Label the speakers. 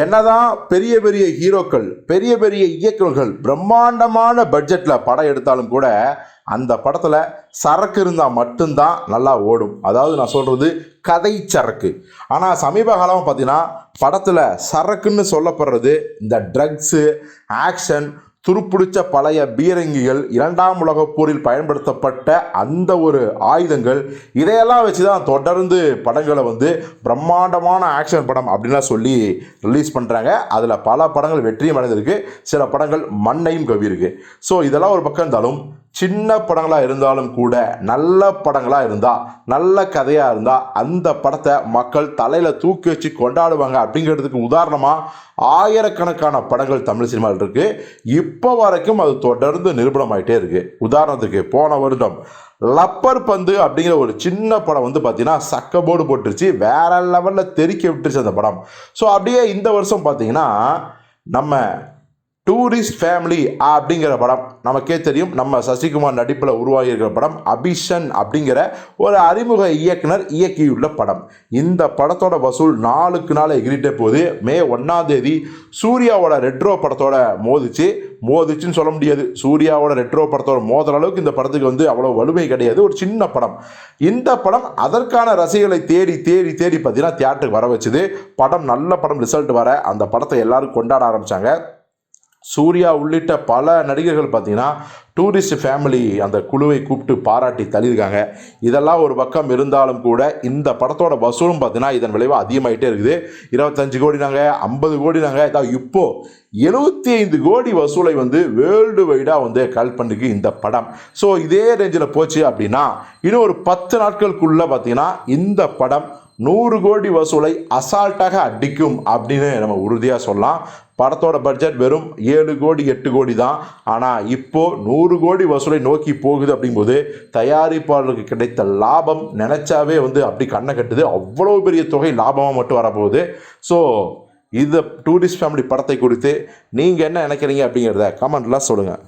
Speaker 1: என்னதான் பெரிய பெரிய ஹீரோக்கள் பெரிய பெரிய இயக்குநர்கள் பிரம்மாண்டமான பட்ஜெட்டில் படம் எடுத்தாலும் கூட அந்த படத்தில் சரக்கு இருந்தால் மட்டும்தான் நல்லா ஓடும். அதாவது நான் சொல்கிறது கதை சரக்கு. ஆனால் சமீப காலமாக பார்த்தீங்கன்னா படத்தில் சரக்குன்னு சொல்லப்படுறது இந்த ட்ரக்ஸு ஆக்ஷன் துருப்பிடிச்ச பழைய பீரங்கிகள் இரண்டாம் உலகப் போரில் பயன்படுத்தப்பட்ட அந்த ஒரு ஆயுதங்கள் இதையெல்லாம் வச்சு தான் தொடர்ந்து படங்களை வந்து பிரம்மாண்டமான ஆக்ஷன் படம் அப்படின்லாம் சொல்லி ரிலீஸ் பண்ணுறாங்க அதில் பல படங்கள் வெற்றியும் அடைந்திருக்கு சில படங்கள் மண்ணையும் கவியிருக்கு ஸோ இதெல்லாம் ஒரு பக்கம் இருந்தாலும் சின்ன படங்களாக இருந்தாலும் கூட நல்ல படங்களாக இருந்தால் நல்ல கதையாக இருந்தால் அந்த படத்தை மக்கள் தலையில் தூக்கி வச்சு கொண்டாடுவாங்க அப்படிங்கிறதுக்கு உதாரணமாக ஆயிரக்கணக்கான படங்கள் தமிழ் சினிமாவில் இருக்குது இப்போ வரைக்கும் அது தொடர்ந்து நிரூபணமாயிட்டே இருக்குது உதாரணத்துக்கு போன வருடம் லப்பர் பந்து அப்படிங்கிற ஒரு சின்ன படம் வந்து பார்த்தீங்கன்னா சக்க போர்டு போட்டுருச்சு. வேற லெவலில் தெறிக்க விட்டுருச்சு அந்த படம். ஸோ அப்படியே இந்த வருஷம் பார்த்தீங்கன்னா நம்ம டூரிஸ்ட் ஃபேமிலி அப்படிங்கிற படம். நமக்கே தெரியும் நம்ம சசிகுமார் நடிப்பில் உருவாகியிருக்கிற படம் அபிஷன் அப்படிங்கிற ஒரு அறிமுக இயக்குனர் இயக்கியுள்ள படம். இந்த படத்தோட வசூல் நாளுக்கு நாள் எகிரிட்டே போகுது. மே ஒன்றாம் தேதி சூர்யாவோட ரெட்ரோ படத்தோட மோதிச்சு மோதிச்சுன்னு சொல்ல முடியாது. சூர்யாவோட ரெட்ரோ படத்தோட மோதுற அளவுக்கு இந்த படத்துக்கு வந்து அவ்வளோ வலிமை கிடையாது. ஒரு சின்ன படம். இந்த படம் அதற்கான ரசிகளை தேடி தேடி தேடி பார்த்தீங்கன்னா தியேட்டருக்கு வர வச்சுது. படம் நல்ல படம் ரிசல்ட் வர அந்த படத்தை எல்லாரும் கொண்டாட ஆரம்பித்தாங்க சூர்யா உள்ளிட்ட பல நடிகர்கள் பார்த்தீங்கன்னா டூரிஸ்ட் ஃபேமிலி அந்த குழுவை கூப்பிட்டு பாராட்டி தள்ளியிருக்காங்க. இதெல்லாம் ஒரு பக்கம் இருந்தாலும் கூட இந்த படத்தோட வசூலும் பார்த்தீங்கன்னா இதன் விளைவு அதிகமாகிட்டே இருக்குது. இருபத்தஞ்சு கோடி நாங்கள் ஐம்பது கோடி நாங்கள் இதான் இப்போ எழுபத்தி ஐந்து கோடி வசூலை வந்து வேர்ல்டு வைடாக வந்து கால் பண்ணிருக்கு இந்த படம். ஸோ இதே ரேஞ்சில் போச்சு அப்படின்னா இன்னும் ஒரு பத்து நாட்களுக்குள்ளே பார்த்தீங்கன்னா இந்த படம் நூறு கோடி வசூலை அசால்ட்டாக அடிக்கும் அப்படின்னு நம்ம உறுதியாக சொல்லலாம். படத்தோட பட்ஜெட் வெறும் ஏழு கோடி எட்டு கோடி தான். ஆனால் இப்போது நூறு நூறு கோடி வசூலை நோக்கி போகுது அப்படிங்கும்போது தயாரிப்பாளருக்கு கிடைத்த லாபம் நினைச்சாவே வந்து அப்படி கண்ணை கட்டுது. அவ்வளோ பெரிய தொகை லாபமாக மட்டும் வரப்போகுது. ஸோ இந்த டூரிஸ்ட் ஃபேமிலி படத்தை குறித்து நீங்கள் என்ன நினைக்கிறீங்க அப்படிங்கிறத கமெண்ட்லாம் சொல்லுங்கள்